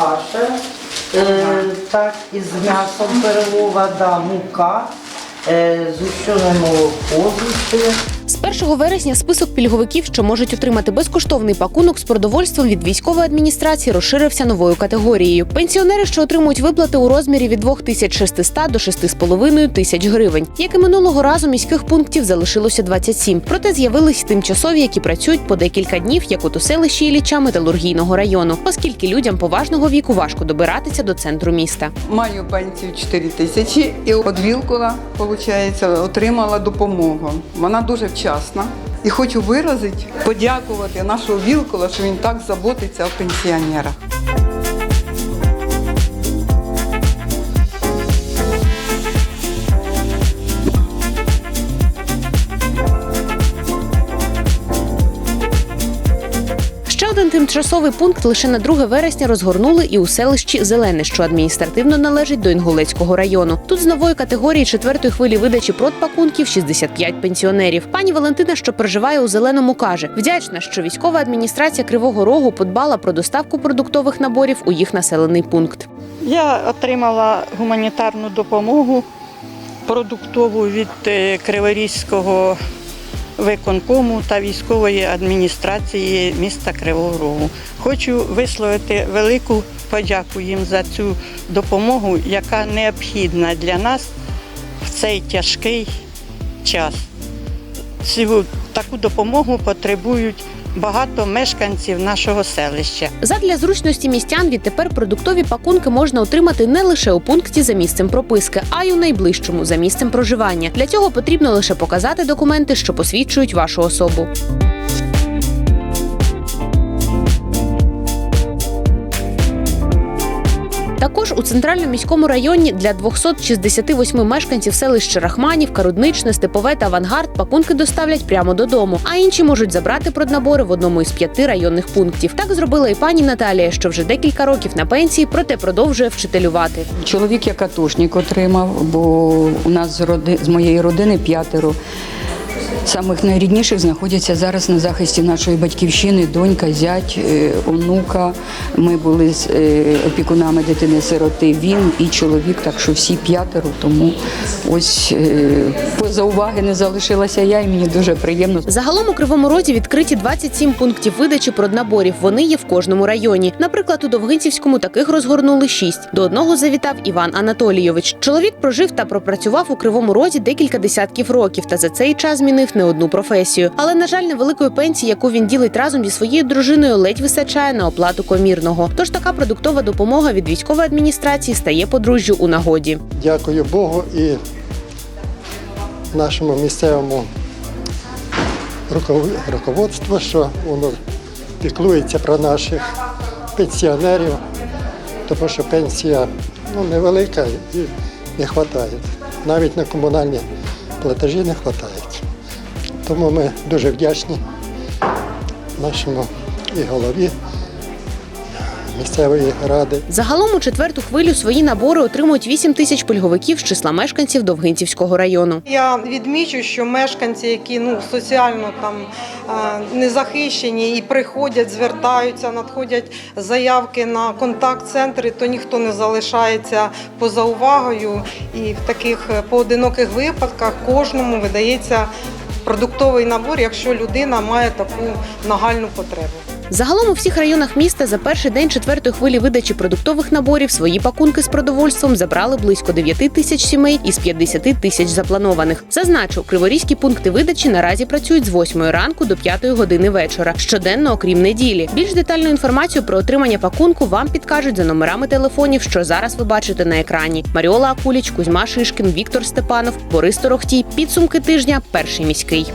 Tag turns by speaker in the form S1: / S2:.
S1: каша, е, так, із м'ясом перелова, да, мука, е, зущене молоко звідти.
S2: З 1 вересня список пільговиків, що можуть отримати безкоштовний пакунок з продовольством від військової адміністрації, розширився новою категорією. Пенсіонери, що отримують виплати у розмірі від 2600 до 6,5 тисяч гривень. Як і минулого разу, міських пунктів залишилося 27. Проте з'явились тимчасові, які працюють по декілька днів, як от у селищі Ілліча Металургійного району, оскільки людям поважного віку важко добиратися до центру міста.
S3: Маю пенсію 4 тисячі і от Вілкула, виходить, отримала допомогу. Вона дуже вчасна. І хочу виразити, подякувати нашого Вілкула, що він так заботиться о пенсіонерах.
S2: Один тимчасовий пункт лише на 2 вересня розгорнули і у селищі Зелене, що адміністративно належить до Інгулецького району. Тут з нової категорії четвертої хвилі видачі продпакунків 65 пенсіонерів. Пані Валентина, що проживає у зеленому, каже, вдячна, що військова адміністрація Кривого Рогу подбала про доставку продуктових наборів у їх населений пункт.
S4: Я отримала гуманітарну допомогу продуктову від е, Криворізького виконкому та військової адміністрації міста Кривого Рогу. Хочу висловити велику подяку їм за цю допомогу, яка необхідна для нас в цей тяжкий час. Цю таку допомогу потребують багато мешканців нашого селища.
S2: Задля зручності містян відтепер продуктові пакунки можна отримати не лише у пункті за місцем прописки, а й у найближчому за місцем проживання. Для цього потрібно лише показати документи, що посвідчують вашу особу. Також у центральному міському районі для 268 мешканців селищ Рахманівка, Рудничне, Степове та Авангард пакунки доставлять прямо додому, а інші можуть забрати проднабори в одному із п'яти районних пунктів. Так зробила і пані Наталія, що вже декілька років на пенсії, проте продовжує вчителювати.
S5: Чоловік як атошник отримав, бо у нас з, роди, з моєї родини п'ятеро. Самих найрідніших знаходяться зараз на захисті нашої батьківщини, донька, зять, е, онука. Ми були з е, опікунами дитини-сироти, він і чоловік, так що всі п'ятеро. Тому ось е, поза уваги не залишилася я, і мені дуже приємно.
S2: Загалом у Кривому Розі відкриті 27 пунктів видачі проднаборів. Вони є в кожному районі. Наприклад, у Довгинцівському таких розгорнули 6. До одного завітав Іван Анатолійович. Чоловік прожив та пропрацював у Кривому Розі декілька десятків років та за цей час змінив не одну професію. Але на жаль, невеликої пенсії, яку він ділить разом зі своєю дружиною, ледь вистачає на оплату комірного. Тож така продуктова допомога від військової адміністрації стає подружжю у нагоді.
S6: Дякую Богу і нашому місцевому руков- руководству, що воно піклується про наших пенсіонерів, тому що пенсія ну, невелика і не вистачає. Навіть на комунальні платежі не вистачає. Тому ми дуже вдячні нашому і голові місцевої ради.
S2: Загалом у четверту хвилю свої набори отримують 8 тисяч пільговиків з числа мешканців Довгинцівського району.
S7: Я відмічу, що мешканці, які ну соціально там незахищені і приходять, звертаються, надходять заявки на контакт-центри, то ніхто не залишається поза увагою. І в таких е, поодиноких випадках кожному видається продуктовий набор, якщо людина має таку нагальну потребу.
S2: Загалом у всіх районах міста за перший день четвертої хвилі видачі продуктових наборів свої пакунки з продовольством забрали близько 9 тисяч сімей із 50 тисяч запланованих. Зазначу, криворізькі пункти видачі наразі працюють з 8 ранку до 5 години вечора, щоденно, окрім неділі. Більш детальну інформацію про отримання пакунку вам підкажуть за номерами телефонів, що зараз ви бачите на екрані. Маріола Акуліч, Кузьма Шишкін, Віктор Степанов, Борис Торохтій. Підсумки тижня. Перший міський.